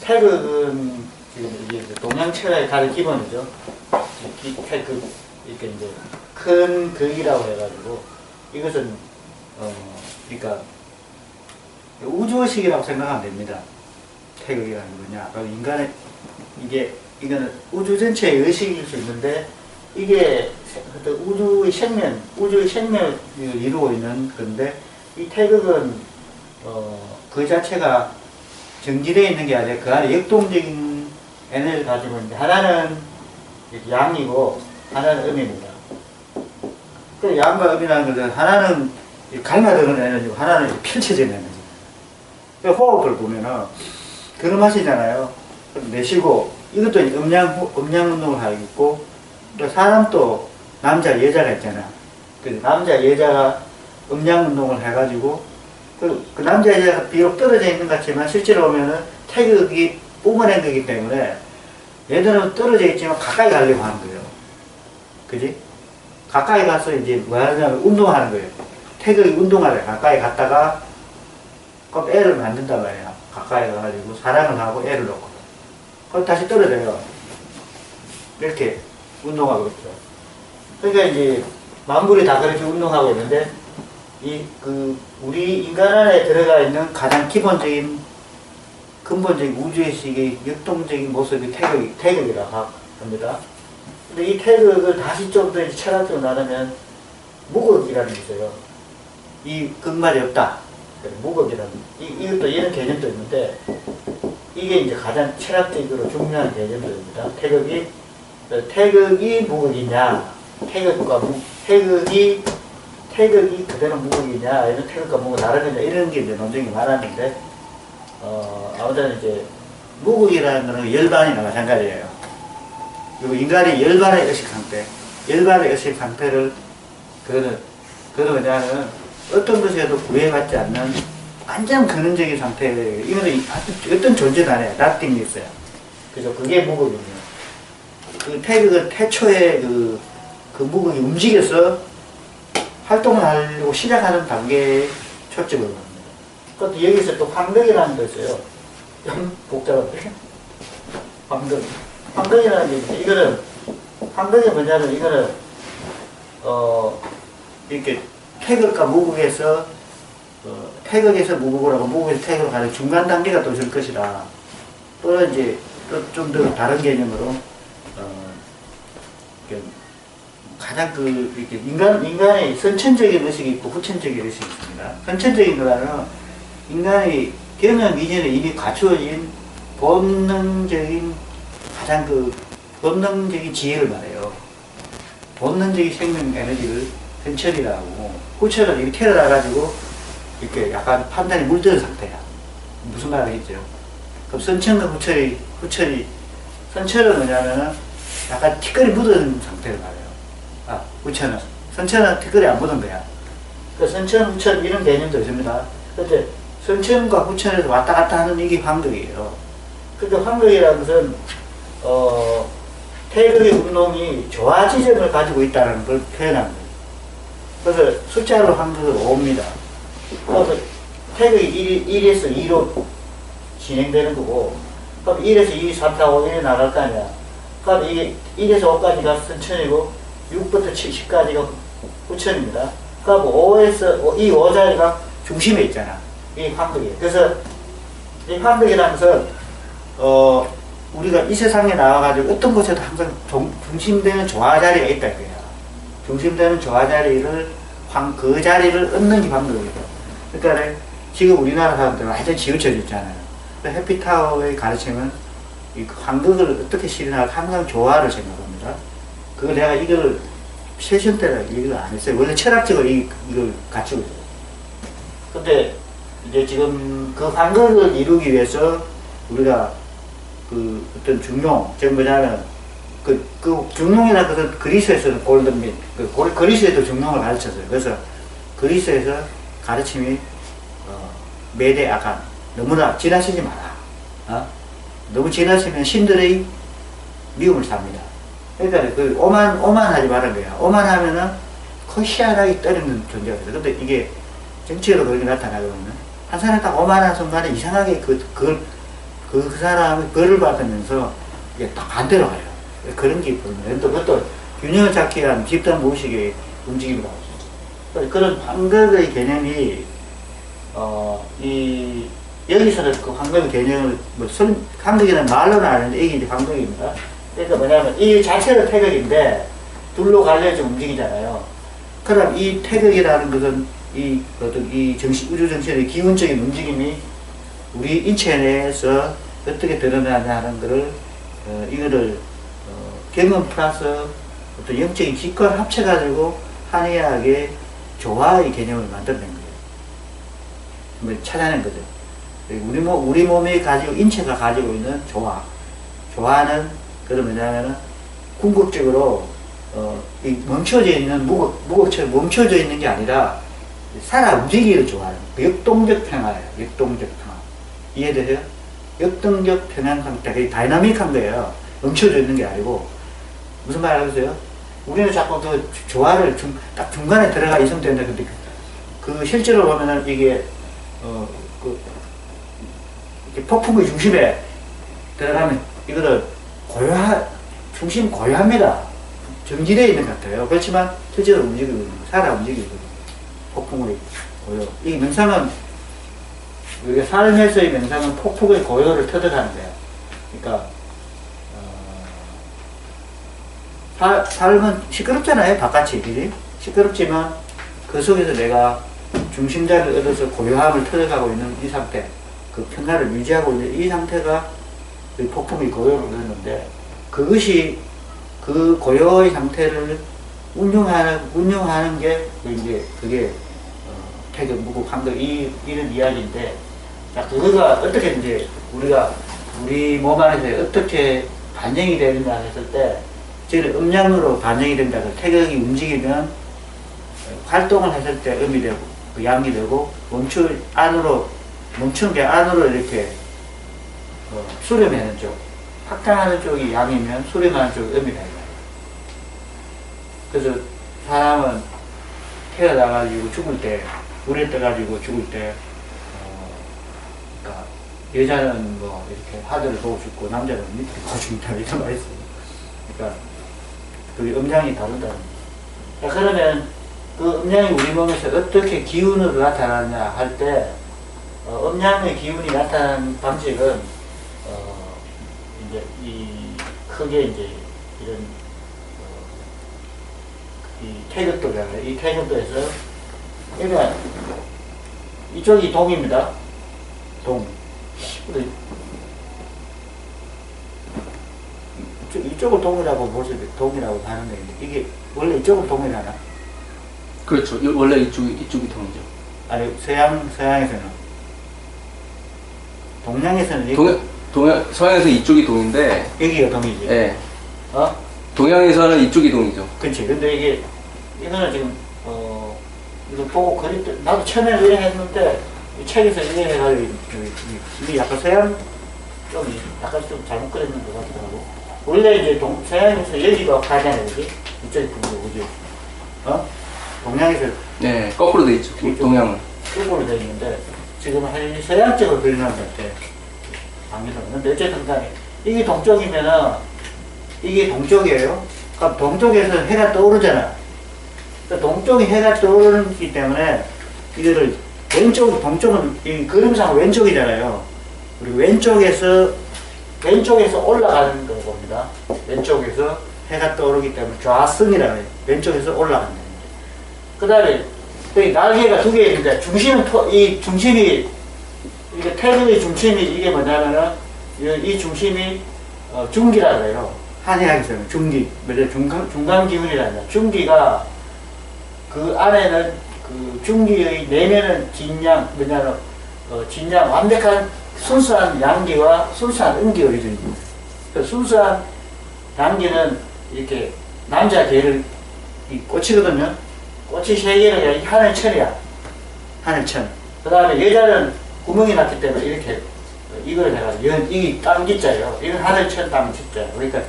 태극은 이게 동양 철학의 가장 기본이죠. 이 태극 이렇게 이제 큰 극이라고 해가지고 이것은 어 그러니까 우주의식이라고 생각하면 됩니다. 태극이라는 거냐. 인간의 이게 이거는 우주 전체의 의식일 수 있는데 이게 우주의 생명, 우주의 생명을 이루고 있는 건데 이 태극은 어, 그 자체가 정지되어 있는 게 아니라 그 안에 역동적인 에너지를 가지고 있는데 하나는 양이고 하나는 음입니다. 그 양과 음이라는 것은 하나는 이 갈라드는 에너지고 하나는 펼쳐지는 에너지. 그 호흡을 보면은 들어마시잖아요. 내쉬고 이것도 호- 음량 운동을 하고 있고 또 사람도 남자 여자가 있잖아. 그 남자 여자가 음량 운동을 해가지고 그, 그 남자 여자가 비록 떨어져 있는 것 같지만 실제로 보면은 태극이 뿜어낸 거기 때문에 얘들은 떨어져 있지만 가까이 가려고 하는 거예요. 그지? 가까이 가서 이제 뭐 하냐면 운동하는 거예요. 태극이 운동하래. 가까이 갔다가 꼭 애를 만든단 말이야. 가까이 가가지고 사랑을 하고 애를 놓고. 그럼 다시 떨어져요. 이렇게 운동하고 있죠. 그러니까 이제 만물이 다 그렇게 운동하고 있는데 이 그 우리 인간 안에 들어가 있는 가장 기본적인 근본적인 우주의식의 역동적인 모습이 태극이, 태극이라고 합니다. 근데 이 태극을 다시 좀 더 철학적으로 나누면 무극이라는 게 있어요. 이 극말이 없다. 무극이라는, 이, 이것도 이런 개념도 있는데, 이게 이제 가장 철학적으로 중요한 개념들입니다. 태극이, 어, 태극이 무극이냐, 태극과 무, 태극이, 태극이 그대로 무극이냐, 아니면 태극과 무극 다르느냐, 이런 게 이제 논쟁이 많았는데, 어, 아무튼 이제, 무극이라는 거는 열반이나 마찬가지예요. 그리고 인간이 열반의 의식 상태, 열반의 의식 상태를, 그거는, 그거는 뭐냐면, 어떤 것에도 구애받지 않는 완전 근원적인 상태예요. 이거는 이- 어떤 존재도 안 해요. 나띵이 있어요. 그죠? 그게 무극이에요. 그 태극은 태초에 그, 그 무극이 움직여서 활동을 하려고 시작하는 단계에 초점을 둡니다. 그것도 여기서 또 황덕이라는 거 있어요. 좀 복잡한데? 황덕. 황덕이라는 게 있는데, 이거는, 황덕이 뭐냐면, 이거는, 어, 이렇게 태극과 무극에서, 어, 태극에서 무극을 하고 무극에서 태극으로 가는 중간 단계가 또줄 것이다. 또 이제, 또 좀 더 다른 개념으로, 어, 가장 그, 이렇게 인간, 인간의 선천적인 의식이 있고 후천적인 의식이 있습니다. 선천적인 거라는 인간의 경험 이전에 이미 갖추어진 본능적인 가장 그 본능적인 지혜를 말해요. 본능적인 생명 에너지를 선천이라고 후천은 이렇게 태어나 가지고 이렇게 약간 판단이 물드는 상태야. 무슨 말 알겠죠? 그럼 선천과 후천이, 후천이, 선천은 뭐냐면은 약간 티끌이 묻은 상태를 말해요. 아, 후천은. 선천은 티끌이 안 묻은 거야. 그 선천, 후천 이런 개념도 있습니다. 근데 선천과 후천에서 왔다 갔다 하는 이게 황극이에요. 그러니까 황극이라는 것은, 어, 태극의 운동이 조화 지점을 가지고 있다는 걸 표현한 거예요. 그래서 숫자로 황극을 5입니다. 그래서 태극이 1, 1에서 2로 진행되는 거고, 그럼 1에서 2, 3, 4, 5, 1에 나갈 거 아니야. 그럼 이게 1에서 5까지가 선천이고, 6부터 7, 10까지가 후천입니다. 그럼 5에서, 이 5자리가 중심에 있잖아. 이 황덕이에요. 그래서 이 황덕이라는 것은, 어, 우리가 이 세상에 나와가지고 어떤 곳에도 항상 중, 중심되는 조화 자리가 있다 이거야. 중심되는 조화 자리를, 황, 그 자리를 얻는 게 황덕이에요. 그러니까 지금 우리나라 사람들은 완전 지우쳐졌잖아요. 해피타워의 가르침은 이 황덕을 어떻게 실현할까 항상 조화를 생각합니다. 그걸 내가 이걸 세션 때는 얘기를 안 했어요. 원래 철학적으로 이, 이걸 갖추고. 근데 이제 지금 그 황덕을 이루기 위해서 우리가 그 어떤 중용, 즉 뭐냐면 그, 그 중용이나 그 그리스에서는 골든민, 그 골- 그리스에도 중용을 가르쳤어요. 그래서 그리스에서 가르침이 어, 매대 아간 너무나 지나치지 마라. 어? 너무 지나치면 신들의 미움을 삽니다. 그러니까 그 오만 오만하지 말은 거야. 오만하면은 그 희한하게 때리는 존재가 있어. 근데 이게 정치로 그렇게 나타나거든요. 한 사람 딱 오만한 순간에 이상하게 그 그걸 그 사람의 벌을 받으면서 이게 딱 반대로 가요. 그런 게 있거든요. 또 그것도 균형을 잡기 위한 집단 모식의 움직임이라고 하죠. 그런 환각의 개념이 어, 이, 여기서는 그 환경의 개념을, 뭐, 설, 환경이라는 말로는 아는데, 이게 이제 환경입니다. 그러니까 뭐냐면, 이 자체가 태극인데, 둘로 갈려져 움직이잖아요. 그럼 이 태극이라는 것은, 이, 어떤, 이 정신, 우주 정신의 기운적인 움직임이 우리 인체 내에서 어떻게 드러나냐 하는 거를, 어, 이거를, 어, 경험 플러스 어떤 영적인 기과를 합쳐가지고 한의학의 조화의 개념을 만들어낸 거예요. 뭐 찾아낸 거죠. 우리 몸, 우리 몸이 가지고, 인체가 가지고 있는 조화. 조화는, 그러면 뭐냐면은, 궁극적으로, 어, 이 멈춰져 있는, 무겁, 무겁처럼 멈춰져 있는 게 아니라, 살아 조화는, 그 역동적 평화예요. 역동적 평화. 이해되세요? 역동적 평화 상태, 그 다이나믹한 거예요. 멈춰져 있는 게 아니고, 무슨 말 알겠어요? 우리는 자꾸 그 조화를 중, 딱 중간에 들어가 있으면 되는데, 근데 그, 그 실제로 보면은 이게, 어, 그, 폭풍의 중심에 들어가면 이거를 고요하, 중심 고요합니다. 정지되어 있는 것 같아요. 그렇지만 실제로 움직이고. 살아 움직이고. 폭풍의 고요. 이 명상은, 우리가 삶에서의 명상은 폭풍의 고요를 터득하는 거예요. 그러니까, 어, 사- 삶은 시끄럽잖아요. 바깥이. 그지? 시끄럽지만 그 속에서 내가 중심자를 얻어서 고요함을 터득하고 있는 이 상태, 그 평화를 유지하고 있는 이 상태가 그 폭풍이 고요를 얻었는데 그것이 그 고요의 상태를 운용하는 운용하는 게 이제 그게 어, 태극 무국 한국 이 이런 이야기인데 자 그거가 어떻게 이제 우리가 우리 몸 안에서 어떻게 반영이 되느냐 했을 때 저는 음량으로 반영이 된다. 그 태극이 움직이면 활동을 했을 때 음이 되고 그 양이 되고 멈추 안으로 멈춘 게 안으로 이렇게 어, 수렴하는 쪽 확장하는 쪽이 양이면 수렴하는 쪽이 음이 된다. 그래서 사람은 태어나가지고 죽을 때 물에 떠가지고 죽을 때 어, 그러니까 여자는 뭐 이렇게 하늘을 보고 죽고 남자는 밑에 보고 죽는다 이런 말이 있어요. 그러니까 그 음량이 다르다는 거죠. 자, 그러면 그 음량이 우리 몸에서 어떻게 기운으로 나타나냐 할 때, 어, 음량의 기운이 나타나는 방식은, 어, 이제 이, 크게 이제 이런, 어, 이 태극도잖아요. 이 태극도에서, 그러니까 이쪽이 동입니다. 동. 근데 이쪽, 이쪽을 동이라고 볼수 있 동이라고 하는데, 이게 원래 이쪽을 동이라나? 그렇죠. 이- 원래 이쪽이 이쪽이 동이죠. 아니 서양 서양에서는 동양에서는 이- 동 동양 서양에서 이쪽이 동인데, 여기가 동이지. 예. 어? 동양에서는 이쪽이 동이죠. 그렇지. 근데 이게 이거는 지금 어 이거 보고 그릴 때 나도 처음에 이래 했는데 이 책에서 이래 해가지고 이- 이- 이게 약간 서양 쪽이 약간 좀 잘못 그렸는 것 같기도 하고 원래 이제 동 서양에서 여기가 가잖아요, 그지? 이쪽이 그지? 어? 동양에서 네, 거꾸로 돼 있죠. 동양은. 쪽으로 되어 있는데 지금 한 서양 쪽으로 그리는 것 같아. 근데 어쨌든 간에 이게 동쪽이면은 이게 동쪽이에요. 그럼 동쪽에서 해가 떠오르잖아. 그러니까 동쪽이 해가 떠오르기 때문에 이거를 왼쪽, 동쪽은 이 그림상 왼쪽이잖아요. 우리 왼쪽에서 왼쪽에서 올라가는 거 봅니다. 왼쪽에서 해가 떠오르기 때문에 좌승이라고 해요. 왼쪽에서 올라간다. 그 다음에 이 날개가 두 개 있는데 중심은 토- 이 중심이 이게 태극의 중심이 이게 뭐냐면은 이, 이 중심이 어, 중기라고 해요. 한의학에서는 중기, 중간 중간 기운이란다. 중기가 그 안에는 그 중기의 내면은 진양 뭐냐면 어, 진양 완벽한 순수한 양기와 순수한 음기가 있는 그 순수한 양기는 이렇게 남자 개를 이 꽃이거든요. 꽃이 세 개는 하늘천이야. 하늘천. 그 다음에 여자는 구멍이 났기 때문에 이렇게 이걸 해가지고 연, 이 땅기자예요. 이건 하늘천 땅기자예요. 그러니까